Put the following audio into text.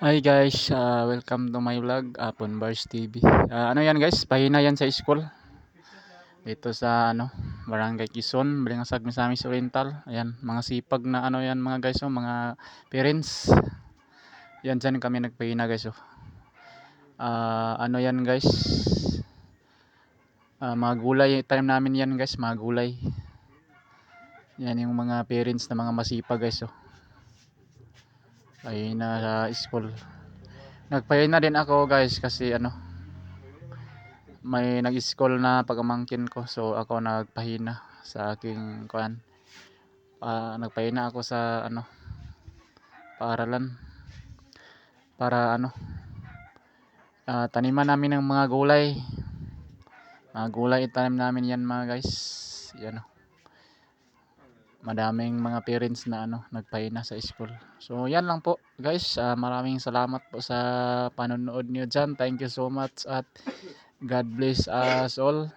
Hi guys, uh, welcome to my vlog, Apon Bars TV. Ah, ano yan guys, pahina yan sa school. Dito sa ano, Barangay Quezon, Balingasag, Misamis Oriental. Ayan, mga sipag na ano yan mga guys, oh, mga parents. Yan dyan kami nagpahina guys. Oh. Ah, ano yan guys, Ah, mga gulay, time namin yan guys, mga gulay. Yan yung mga parents na mga masipag guys. Oh. Pahina sa school. Nagpahina din ako guys kasi ano may nag-school na pagmamangkin ko so ako nagpahina sa aking kuan. Ah, nagpahina ako sa ano paaralan para ano ah, taniman namin ng mga gulay. Mga gulay itanim namin yan mga guys. Yan oh. Madaming mga parents na ano nagpahina sa school. So yan lang po guys. Ah, maraming salamat po sa panonood niyo dyan. Thank you so much at God bless us all.